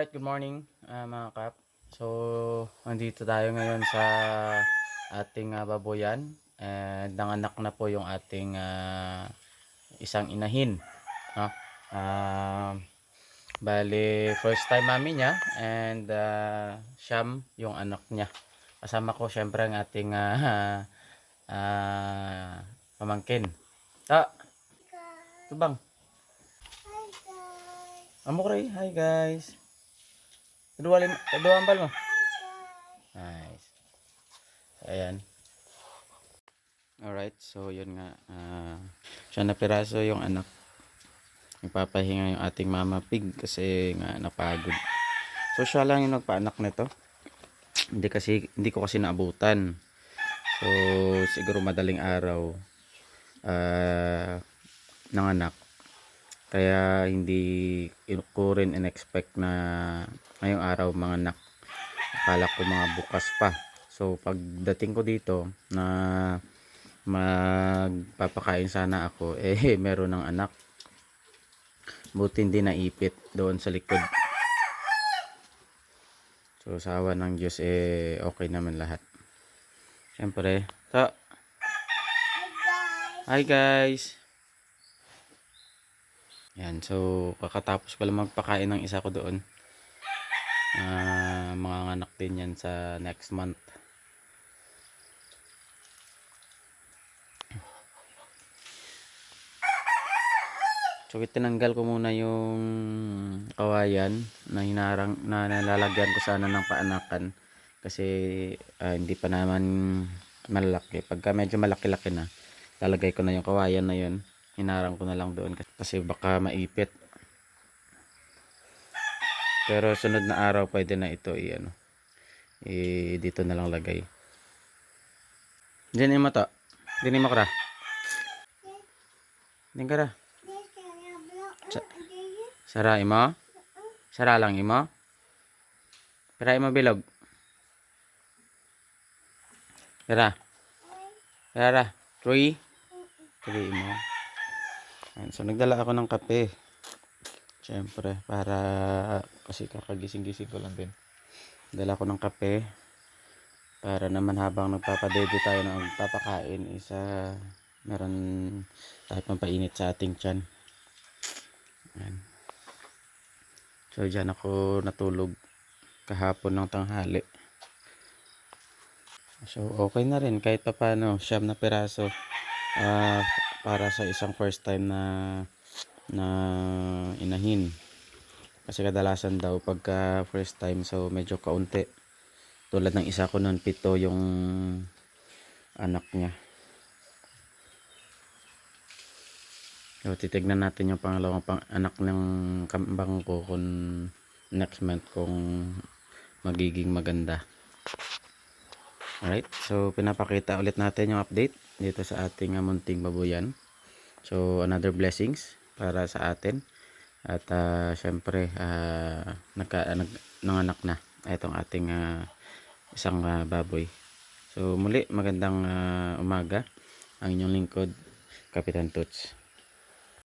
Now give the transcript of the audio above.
Alright, good morning ah, mga kap. So, nandito tayo ngayon sa ating ah, baboyan. And nanganak na po yung ating ah, isang inahin. No? Ah, bali, first time mami niya and ah, Siyam yung anak niya. Kasama ko syempre ang ating ah, ah, pamangkin. Ta, tubang. Amo kray, hi guys. Kedua lim, kedua ambal mo. Nice. Ayan. Alright, so yun nga. ah, siya na piraso yung anak. Ipapahinga yung ating mama pig kasi nga napagod. So siya lang yung nagpaanak nito. Hindi kasi hindi ko kasi naabutan. So siguro madaling araw ah nanganak. Kaya hindi ko rin in-expect na ngayong araw mga anak. Akala ko mga bukas pa. So pagdating ko dito na magpapakain sana ako, eh meron ng anak. Buti hindi naipit doon sa likod. So sa awa ng Diyos eh okay naman lahat. Siyempre, ta Hi guys. Yan, so kakatapos ko lang magpakain ng isa ko doon. Ah, mga anak din yan sa next month. So tinanggal ko muna yung kawayan na hinarang na nalalagyan ko sana ng paanakan kasi ah, hindi pa naman malaki. Pagka medyo malaki-laki na, lalagay ko na yung kawayan na yun. Hinarang ko na lang doon kasi baka maipit. Pero sunod na araw pwede na ito i ano. I dito na lang lagay. Diyan mo to. Diyan mo kara. Diyan kara. Sa Sara imo? Sara lang imo? Pira imo bilog. Pira. Pira. Three. Three imo. Ayan, so nagdala ako ng kape. Siyempre, para kasi kakagising-gising ko lang din. Dala ko ng kape para naman habang nagpapadede tayo ng magpapakain isa meron tayo pampainit sa ating tiyan. Ayan. So dyan ako natulog kahapon ng tanghali. So okay na rin kahit pa paano siyam na piraso ah, para sa isang first time na na inahin. Kasi kadalasan daw pagka first time so medyo kaunti. Tulad ng isa ko noon pito yung anak niya. So titignan natin yung pangalawang pang anak ng kambang ko kung next month kung magiging maganda. Alright, so pinapakita ulit natin yung update dito sa ating uh, munting babuyan. So another blessings para sa atin. At uh, syempre uh, nagka, nag, nanganak na itong ating uh, isang uh, baboy. So muli magandang uh, umaga ang inyong lingkod Kapitan Toots.